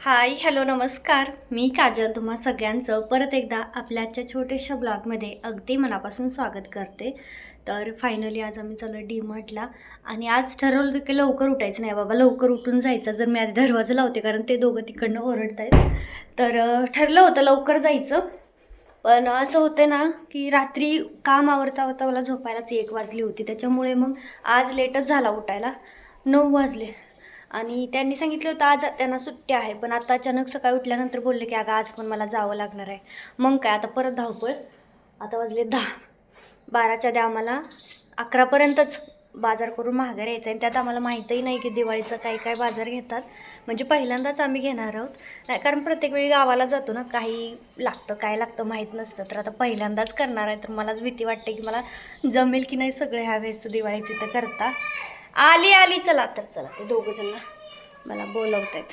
Hi hello नमस्कार. मी काजल तुम्हा सगळ्यांचं परत एकदा आपल्या आजच्या छोट्याशा ब्लॉगमध्ये अगदी मनापासून स्वागत करते. तर फायनली आज आम्ही चालू डी मार्टला आणि आज ठरवलं की लवकर उठायचं नाही. बाबा लवकर उठून जायचं जर मी आधी दरवाजा लावते कारण ते दोघं तिकडनं ओरडत आहेत तर ठरलं होतं लवकर जायचं. पण असं होतं ना की रात्री काम आवरता आवरता मला झोपायलाच एक वाजली होती. त्याच्यामुळे मग आज लेटच झाला उठायला. नऊ वाजले. आणि त्यांनी सांगितलं होतं आज त्यांना सुट्ट्या आहे पण आता अचानक सकाळी उठल्यानंतर बोलले की अगं आज पण मला जावं लागणार आहे. मग काय आता परत धावपळ. आता वाजले दहा. बाराच्या द्या आम्हाला अकरापर्यंतच बाजार करून महागार यायचं आणि त्यात आम्हाला माहीतही नाही की दिवाळीचं काही काय बाजार घेतात. म्हणजे पहिल्यांदाच आम्ही घेणार आहोत. नाही कारण प्रत्येक वेळी गावाला जातो ना काही लागतं काय लागतं माहीत नसतं. तर आता पहिल्यांदाच करणार आहे. तर मलाच भीती वाटते की मला जमेल की नाही सगळे ह्या वेळेस दिवाळीची तर करता. आली आली. चला तर चला. ते दोघं जण मला बोलवत आहेत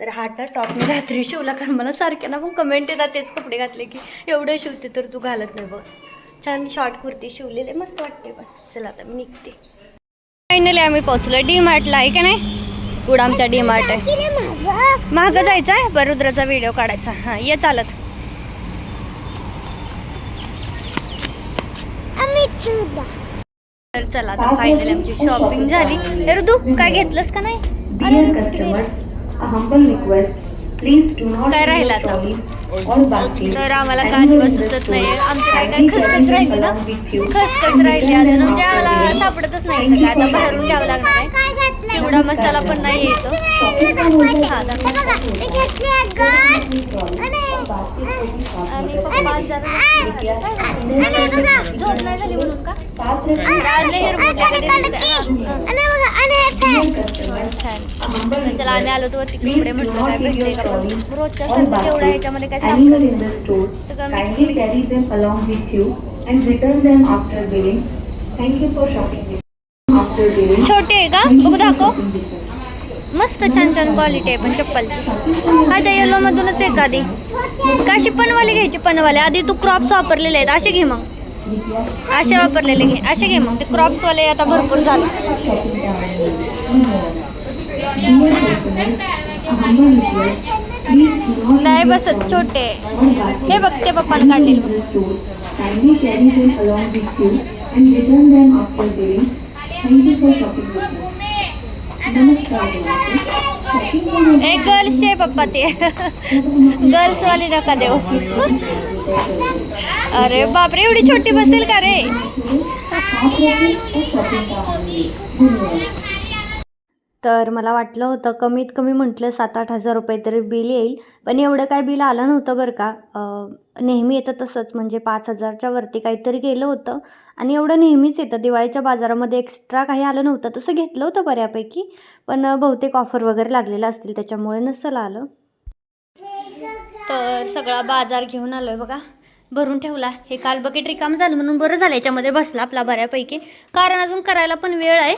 तर हा तर टॉप मी रात्री शिवला कारण मला सारख्या ना पण कमेंट येतात तेच कपडे घातले की एवढे शिवते तर तू घालत नाही बघ. छान शॉर्ट कुर्ती शिवलेले मस्त वाटते पण. चला आता मी निघते. फायनली आम्ही पोहोचलो. डी मार्टला आहे का नाही? पुढं आमच्या डी मार्ट आहे. महाग जायचं आहे बरुद्राचा व्हिडिओ काढायचा. हां ये चालत. तर चला आता फायनल आमची शॉपिंग झाली. तर तू काय घेतलंस का नाही? काय राहिलं आता? तर आम्हाला काय दिवस सुचत नाही. आमचे काय काय खसखस राहिले ना? खसखस राहिले. अजून आमच्या आम्हाला सापडतच नाही. आता बाहेरून घ्यावं लागणार आहे. एवढा मसाला पण नाही येतो. चला आम्ही आलो तर तिकडे म्हटलं काय भेटते का रोजच्या सारखं याच्यामध्ये काय सांगतो And return छोटे आहे का? बघू दाखव. मस्त छान छान क्वालिटी आहे पण चप्पलची. हा त्या येलो मधूनच एखादी कशी पनवाले घ्यायची पनवाले. आधी तू क्रॉप्स वापरलेले आहेत. असे घे मग. असे वापरलेले घे. असे घे मग. ते क्रॉप्स वाले आता भरपूर झाले. नाही बसत छोटे हे बघ ते पप्पानं anywhere काढलेलं in the store. Kindly carry them along with you and return them after billing. Thank you for shopping with us. नमस्कार शॉपिंग करून एक गर्ल्स आहे पप्पा ते गर्ल्स वाली नका देऊ अरे बापरे एवढी छोटी बसेल का रे तर मला वाटलं होतं कमीत कमी म्हटलं सात आठ हजार रुपये तरी बिल येईल. पण एवढं काय बिल आलं नव्हतं बरं का. नेहमी येतं तसंच. म्हणजे पाच हजारच्या वरती काहीतरी गेलं होतं. आणि एवढं नेहमीच येतं. दिवाळीच्या बाजारामध्ये एक्स्ट्रा काही आलं नव्हतं. तसं घेतलं होतं बऱ्यापैकी. पण बहुतेक ऑफर वगैरे लागलेलं असतील. त्याच्यामुळे नसेल आलं. तर सगळा बाजार घेऊन आलो आहे बघा. भरून ठेवला. हे काल बकेट रिकाम झालं म्हणून बरं झालं याच्यामध्ये बसला आपला बऱ्यापैकी. कारण अजून करायला पण वेळ आहे.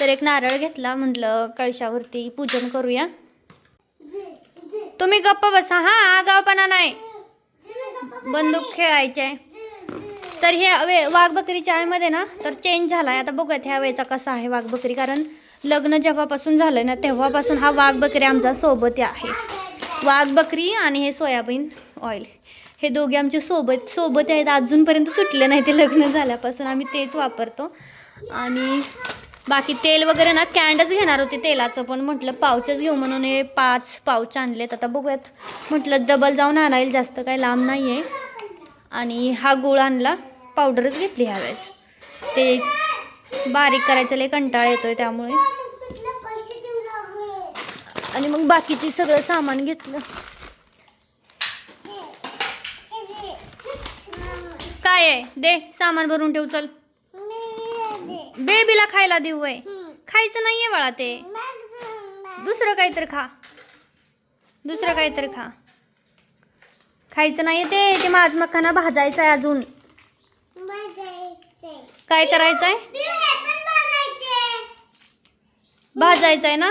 तर एक नारळ घेतला म्हटलं कळशावरती पूजन करूया. तुम्ही गप्प बसा हा आगावपणा नाही. बंदूक खेळायचे आहे. तर हे वे वाघ बकरी चायमध्ये ना तर चेंज झाला आहे आता बघूयात ह्या वेळेचा कसा आहे वाघ बकरी कारण लग्न जेव्हापासून झालं ना तेव्हापासून हा वाघ बकरी आमचा सोबत आहे. वाघ बकरी आणि हे सोयाबीन ऑइल हे दोघे आमचे सोबत सोबत आहेत. अजूनपर्यंत सुटले नाही ते लग्न झाल्यापासून. आम्ही तेच वापरतो. आणि बाकी तेल वगैरे ना कॅन्डच घेणार होते तेलाचं पण. म्हटलं पावचच घेऊ म्हणून हे पाच पाऊच आणलेत. आता बघूयात. म्हटलं डबल जाऊन आणायला जास्त काही लांब नाही आहे आणि हा गुळ आणला. पावडरच घेतली ह्यावेळेस. ते बारीक करायचं लय कंटाळा येतोय त्यामुळे. आणि मग बाकीचे सगळं सामान घेतलं. काय आहे? दे सामान भरून ठेव चल. बेबीला खायला देऊ वय. खायचं नाहीये बाळा ते. दुसरं काहीतरी खा. दुसरं काहीतरी खा. खायचं नाही ते. ते माझ मखाना भाजायचं आहे अजून. काय करायचं आहे भाजायचं आहे ना?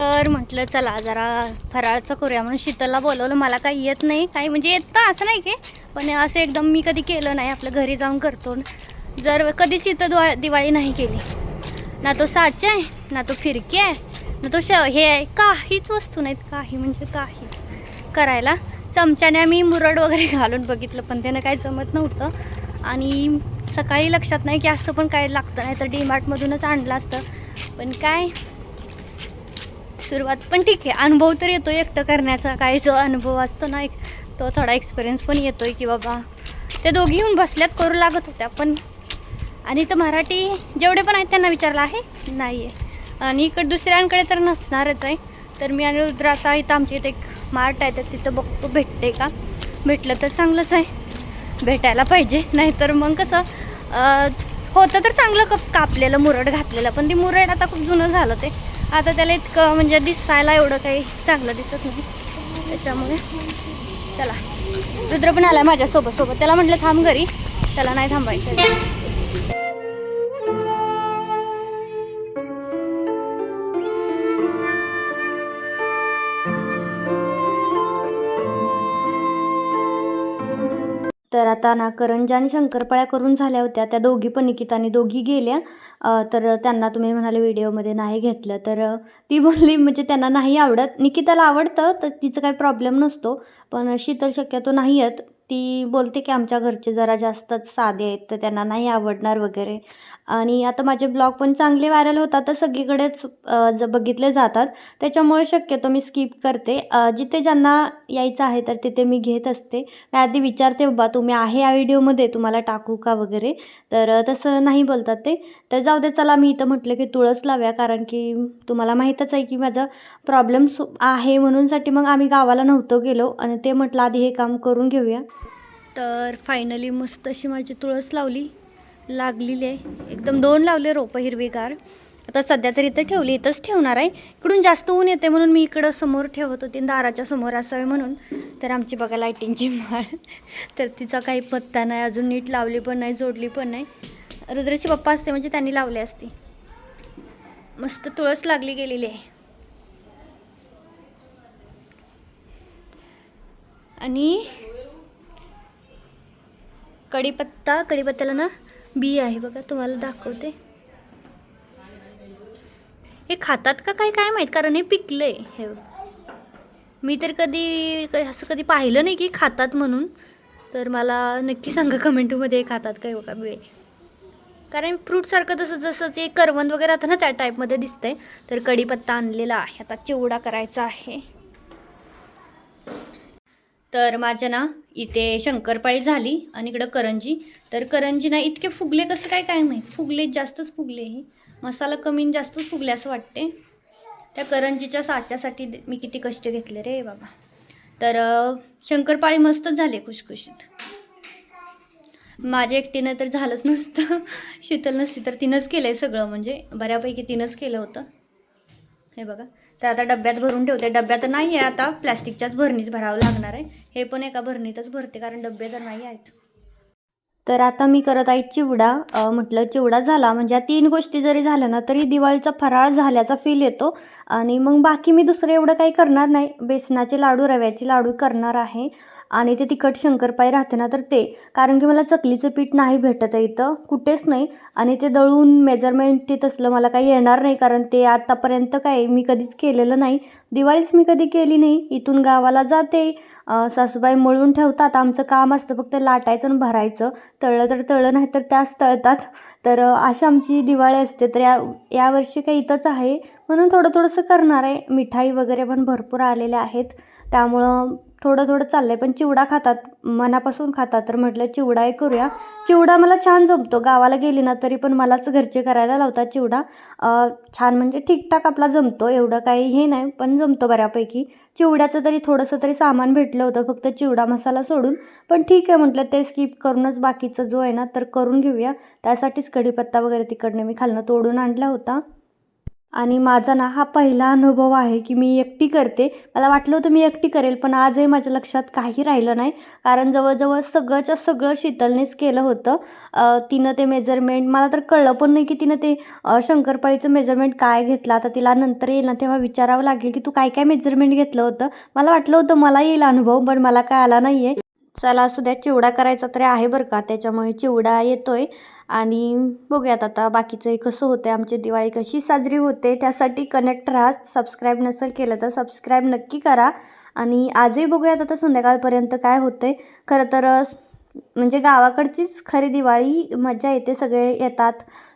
तर म्हटलं चला जरा फराळचं करूया. म्हणून शीतलला बोलवलं. मला काही येत नाही. काही? म्हणजे येतं असं नाही की पण असं एकदम मी कधी केलं नाही. आपल्या घरी जाऊन करतो. जर कधी शीतल दिवा दिवाळी नाही केली. ना तो साचा आहे ना तो फिरकी आहे ना तो श हे आहे. काहीच वस्तू नाहीत. काही म्हणजे काहीच. करायला चमच्याने आम्ही मुरड वगैरे घालून बघितलं पण त्यानं काही जमत नव्हतं. आणि सकाळी लक्षात नाही की असं पण काय लागतं नाही तर डीमार्टमधूनच आणलं असतं. पण काय? सुरुवात पण ठीक आहे अनुभव तर येतो एकटं करण्याचा काय जो अनुभव असतो ना एक तो थोडा एक्सपिरियन्स पण येतो आहे की बाबा त्या दोघी येऊन बसल्यात करू लागत होत्या पण आणि तर मराठी जेवढे पण आहेत त्यांना विचारलं आहे? नाही आहे आणि इकडे दुसऱ्यांकडे तर नसणारच आहे. तर मी आणि रुद्र आता इथं आमच्या इथे एक मार्ट आहे तर तिथं बघतो भेटते का? भेटलं तर चांगलंच आहे. भेटायला पाहिजे नाहीतर मग कसं होतं तर चांगलं कप कापलेलं मुरड घातलेलं पण ती मुरड आता खूप जुनं झालं ते. आता त्याला इतकं म्हणजे दिसायला एवढं काही चांगलं दिसत नाही. त्याच्यामुळे चला. रुद्र पण आला माझ्यासोबत सोबत. त्याला म्हटलं थांब घरी. त्याला नाही थांबायचं तर आता ना करंजा आणि शंकरपाळ्या करून झाल्या होत्या. त्या दोघी पण निकिताने दोघी गेल्या. तर त्यांना तुम्ही म्हणाले व्हिडिओमध्ये नाही घेतलं. तर ती बोलली म्हणजे त्यांना नाही आवडत. निकिताला आवडतं तर तिचं काही प्रॉब्लेम नसतो. पण शीतल शक्यतो नाही आहेत ती बोलते की आमच्या घरचे जरा जास्तच साधे आहेत तर त्यांना नाही आवडणार वगैरे. आणि आता माझे ब्लॉग पण चांगले व्हायरल होतात तर सगळीकडेच ज बघितले जातात. त्याच्यामुळे शक्यतो मी स्किप करते. जिथे ज्यांना यायचं आहे तर तिथे मी घेत असते. मी आधी विचारते बाबा तुम्ही आहे या व्हिडिओमध्ये तुम्हाला टाकू का वगैरे? तर तसं नाही बोलतात ते. तर जाऊ दे चला मी इथं म्हटलं की तुळस लाव्या कारण की तुम्हाला माहीतच आहे की माझा प्रॉब्लेम सु आहे म्हणूनसाठी मग आम्ही गावाला नव्हतो गेलो आणि ते म्हटलं आधी हे काम करून घेऊया. तर फायनली मस्त अशी माझी तुळस लावली. लागलेली आहे. एकदम दोन लावले रोपं हिरवीगार. आता सध्या तर इथं ठेवली इथंच ठेवणार आहे. इकडून जास्त ऊन येते म्हणून मी इकडं समोर ठेवत होते दाराच्या समोर असावे म्हणून. तर आमची बघा लाईटिंगची माळ. तर तिचा काही पत्ता नाही अजून नीट लावली पण नाही जोडली पण नाही. रुद्राची पप्पा असते म्हणजे त्यांनी लावली असती. मस्त तुळस लागली गेलेली आहे. आणि कढीपत्ता कढीपत्त्याला ना बी आहे बघा तुम्हाला दाखवते. हे खातात का काय काय माहीत? कारण हे पिकलंय. हे मी तर कधी असं कधी पाहिलं नाही की खातात म्हणून. तर मला नक्की सांगा कमेंटमध्ये खातात काय बघा वेळ. कारण फ्रूटसारखं तसं जसं जे करवंद वगैरे आता ना त्या टाईपमध्ये दिसतंय. तर कढीपत्ता आणलेला आहे. आता चिवडा करायचा आहे. तर माझ्या ना इथे शंकरपाळी झाली आणि इकडं करंजी. तर करंजी ना इतके फुगले कसं काय काय माहीत? फुगले जास्तच फुगले हे. मसाला कमी जास्तच फुगले असं वाटते. त्या करंजीच्या साच्यासाठी मी किती कष्ट घेतले रे बाबा. तर शंकरपाळी मस्तच झाले खुशखुशीत. माझ्या एकटीनं तर झालंच नसतं. शीतल नसती तर तिनंच केलं आहे सगळं म्हणजे बऱ्यापैकी तिनंच केलं होतं. हे बघा. तर आता डब्यात भरून ठेवते. डब्यात नाही आहे आता. प्लॅस्टिकच्याच भरणीत भरावं लागणार आहे. हे पण एका भरणीतच भरते कारण डबे तर नाही आहेत. तर आता मी करत आहे चिवडा. म्हटलं चिवडा झाला. म्हणजे या तीन गोष्टी जरी झाल्या ना तरी दिवाळीचा फराळ झाल्याचा फील येतो. आणि मग बाकी मी दुसरं एवढं काही करणार नाही. बेसनाचे लाडू रव्याचे लाडू करणार आहे. आणि ते तिखट शंकरपाई राहते ना तर ते. कारण की मला चकलीचं पीठ नाही भेटत आहे इथं. कुठेच नाही. आणि ते दळून मेजरमेंट ते तसलं मला काही येणार नाही कारण ते आत्तापर्यंत काय मी कधीच केलेलं नाही. दिवाळीच मी कधी केली नाही. इथून गावाला जाते. सासूबाई मळून ठेवतात. आमचं काम असतं फक्त लाटायचं आणि भरायचं. तळलं तर तळलं नाही तर त्याच तळतात. तर अशी आमची दिवाळी असते. तर या यावर्षी काही इथंच आहे. म्हणून थोडं थोडंसं करणार आहे. मिठाई वगैरे पण भरपूर आलेल्या आहेत. त्यामुळं थोडं थोडं चाललं आहे पण चिवडा खातात मनापासून खातात. तर म्हटलं चिवडा हे करूया. चिवडा मला छान जमतो. गावाला गेली ना तरी पण मलाच घरचे करायला लावतात चिवडा. छान म्हणजे ठीकठाक आपला जमतो एवढं काही हे नाही पण जमतो बऱ्यापैकी. चिवड्याचं तरी थोडंसं तरी सामान भेटलं होतं फक्त चिवडा मसाला सोडून. पण ठीक आहे म्हटलं ते स्किप करूनच बाकीचं जो आहे ना तर करून घेऊया. त्यासाठीच कढीपत्ता वगैरे तिकडनं मी खालनं तोडून आणला होता. आणि माझा ना हा पहिला अनुभव आहे की मी एकटी करते. मला वाटलं होतं मी एकटी करेल पण आजही माझ्या लक्षात काही राहिलं नाही. कारण जवळजवळ सगळंच्या सगळं शीतलनेच केलं होतं. तिनं ते मेजरमेंट मला तर कळलं पण नाही की तिनं ते शंकरपाळीचं मेजरमेंट काय घेतलं. आता तिला नंतर येईल ना तेव्हा विचारावं लागेल की तू काय काय मेजरमेंट घेतलं होतं? मला वाटलं होतं मला येईल अनुभव पण मला काय आला नाही आहे चला असू द्या चिवडा करायचा तरी आहे बरं का. त्याच्यामुळे चिवडा येतोय. आणि बघूयात आता बाकीचं कसं होतं आमची दिवाळी कशी साजरी होते त्यासाठी कनेक्ट राहा. सबस्क्राईब नसेल केलं तर सबस्क्राईब नक्की करा. आणि आजही बघूयात आता संध्याकाळपर्यंत काय होतं आहे खरं तर म्हणजे गावाकडचीच खरी दिवाळी मजा येते सगळे येतात.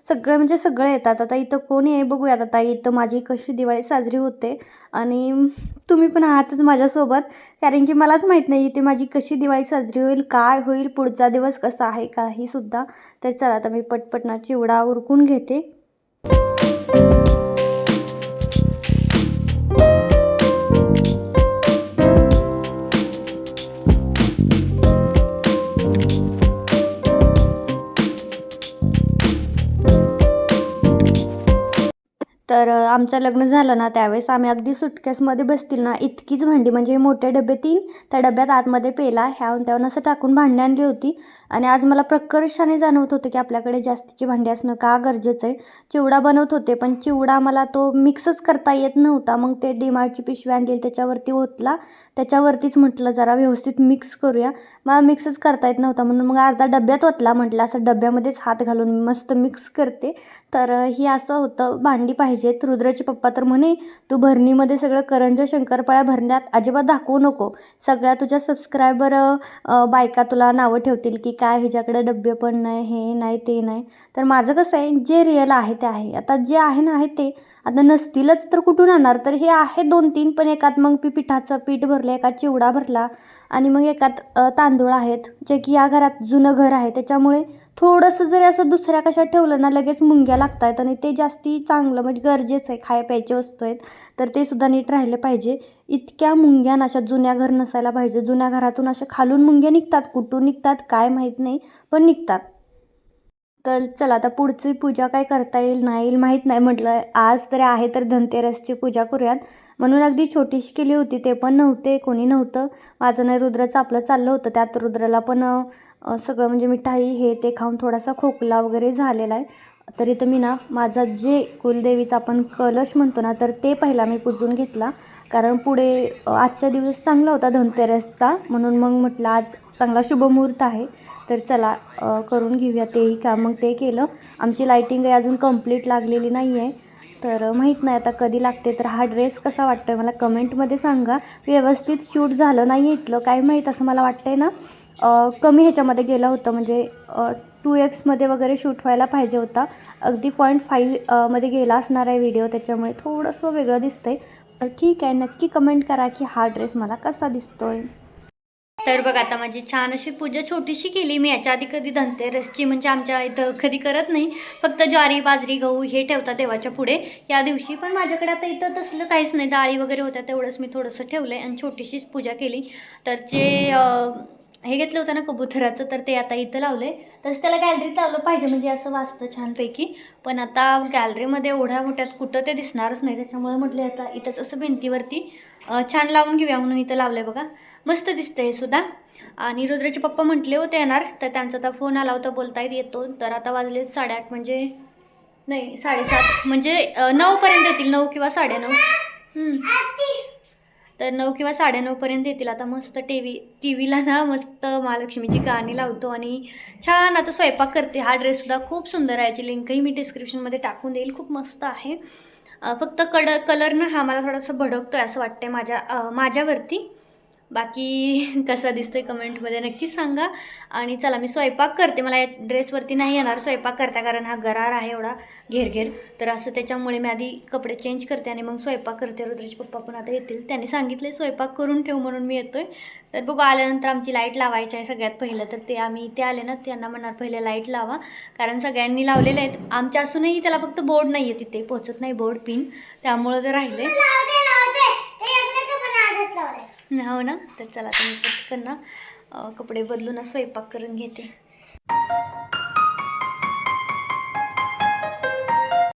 सगळे म्हणजे सगळे येतात. आता इथं कोण आहे बघूयात. आता इथं माझी कशी दिवाळी साजरी होते आणि तुम्ही पण आहातच माझ्यासोबत. कारण की मलाच माहीत नाही इथे माझी कशी दिवाळी साजरी होईल काय होईल पुढचा दिवस कसा आहे काही सुद्धा. तर चला आता मी पटपटना चिवडा उरकून घेते. तर अ, आमचं लग्न झालं ना त्यावेळेस आम्ही अगदी सुटकेसमध्ये बसतील ना इतकीच भांडी म्हणजे मोठे डबे तीन त्या डब्यात आतमध्ये पेला ह्यावून त्यावून असं टाकून भांडी आणली होती. आणि आज मला प्रकर्षाने जाणवत होतं की आपल्याकडे जास्तीची भांडी असणं का गरजेचं आहे. चिवडा बनवत होते पण चिवडा मला तो मिक्सच करता येत नव्हता. मग ते डीमार्टची पिशवी आणली त्याच्यावरती ओतला. त्याच्यावरतीच म्हटलं जरा व्यवस्थित मिक्स करूया. मला मिक्सच करता येत नव्हता. म्हणून मग अर्धा डब्यात ओतला म्हटलं असं डब्यामध्येच हात घालून मस्त मिक्स करते. तर ही असं होतं भांडी पाहिजेत रुद्राचे पप्पा तर म्हणे तू भरणीमध्ये सगळं करंज शंकरपाळ्या भरण्यात अजिबात दाखवू नको. सगळ्या तुझ्या सबस्क्रायबर बायका तुला नावं ठेवतील की काय ह्याच्याकडे डब्बे पण नाही हे नाही ते नाही. तर माझं कसं आहे जे रिअल आहे ते आहे. आता जे आहे ना आहे ते. आता नसतीलच तर कुठून आणणार? तर हे आहे दोन तीन पण एकात मग पी पिठाचं पीठ भरलं एकात चिवडा भरला आणि मग एकात तांदूळ आहेत. जे की या घरात जुनं घर आहे त्याच्यामुळे थोडंसं जरी असं दुसऱ्या कशात ठेवलं ना लगेच मुंग्या लागत आहेत आणि ते जास्ती चांगलं म्हणजे गरजेचं आहे. खाय प्यायची वस्तू आहेत तर ते सुद्धा नीट राहिले पाहिजे. इतक्या मुंग्या अशा जुन्या घर नसायला पाहिजे. जुन्या घरातून अशा खालून मुंग्या निघतात. कुठून निघतात काय माहीत नाही पण निघतात. तर चला आता पुढची पूजा काय करता येईल नाही येईल माहीत नाही. म्हटलं आज तरी आहे तर धनतेरसची पूजा करूयात. म्हणून अगदी छोटीशी केली होती ते पण नव्हते कोणी नव्हतं. माझं नाही रुद्राचं आपलं चाललं होतं. त्यात रुद्राला पण सगळं म्हणजे मिठाई हे ते खाऊन थोडासा खोकला वगैरे झालेला आहे. तरी तर मी ना माझा जे कुलदेवीचा आपण कलश म्हणतो ना तर ते पहिला मी पुजून घेतला. कारण पुढे आजचा दिवस चांगला होता धनतेरसचा. म्हणून मग म्हटलं आज चांगला शुभमुहूर्त आहे. तर चला करून घेऊया तेही काम. मग ते केलं. आमची लाईटिंग अजून कंप्लीट लागलेली नाही आहे. तर माहीत नाही आता कधी लागते. तर हा ड्रेस कसा वाटतो आहे मला कमेंटमध्ये सांगा. व्यवस्थित शूट झालं नाही इथलं. काय माहीत असं मला वाटतं आहे ना. कमी ह्याच्यामध्ये गेलं होतं म्हणजे टू एक्समध्ये वगैरे शूट व्हायला पाहिजे होता. अगदी पॉईंट फाईव्हमध्ये गेला असणार आहे व्हिडिओ त्याच्यामुळे थोडंसं वेगळं दिसतं आहे तर ठीक आहे नक्की कमेंट करा की हा ड्रेस मला कसा दिसतोय. तर बघ आता माझी छान अशी पूजा छोटीशी केली मी. याच्या आधी कधी धनतेरसची म्हणजे आमच्या इथं कधी करत नाही. फक्त ज्वारी बाजरी गहू हे ठेवतात देवाच्या पुढे. या दिवशी पण माझ्याकडे आता इथं तसलं काहीच नाही. डाळी वगैरे होत्या तेवढंच मी थोडंसं ठेवलं आहे आणि छोटीशीच पूजा केली. तर जे हे घेतलं होतं ना कबुतराचं तर ते आता इथं लावलं आहे तसं त्याला गॅलरीत लावलं पाहिजे म्हणजे असं वाचतं छानपैकी. पण आता गॅलरीमध्ये एवढ्या मोठ्यात कुठं ते दिसणारच नाही. त्याच्यामुळे म्हटलं आता इथंच असं भिंतीवरती छान लावून घेऊया म्हणून इथं लावलं आहे बघा. मस्त दिसतं हे सुद्धा. आणि रुद्राचे पप्पा म्हटले होते येणार तर त्यांचा आता फोन आला होता बोलता येत. येतो तर आता वाजले साडेआठ म्हणजे नाही साडेसात. म्हणजे नऊपर्यंत येतील नऊ किंवा साडेनऊ. तर नऊ किंवा साडेनऊपर्यंत येतील. आता मस्त टी व्ही टी व्हीला ना मस्त महालक्ष्मीची गाणी लावतो आणि छान आता स्वयंपाक करते. हा ड्रेससुद्धा खूप सुंदर आहे. याची लिंकही मी डिस्क्रिप्शनमध्ये टाकून देईल. खूप मस्त आहे. फक्त कड कलर ना हा मला थोडासा भडकतो आहे असं वाटतं माझ्या माझ्यावरती. बाकी कसा आहे कमेंटमध्ये नक्कीच सांगा. आणि चला मी स्वयंपाक करते. मला या ड्रेसवरती नाही येणार स्वयंपाक करता कारण हा गरार आहे एवढा घेरघेर. तर असं त्याच्यामुळे मी आधी कपडे चेंज करते आणि मग स्वयंपाक करते. रुद्रेश पप्पा पण आता येतील. त्यांनी सांगितले स्वयंपाक करून ठेव म्हणून मी येतोय. तर बघू आल्यानंतर आमची लाइट लावायची आहे सगळ्यात पहिलं. तर ते आम्ही ते आले ना त्यांना म्हणणार पहिले लाइट लावा. कारण सगळ्यांनी लावलेले आहेत. आमच्या असूनही त्याला फक्त बोर्ड नाही आहे तिथे. पोचत नाही बोर्ड पिन. त्यामुळं ते राहिले. हो ना? तर चला तुम्ही पटकन ना कपडे बदलून स्वयंपाक करून घेते.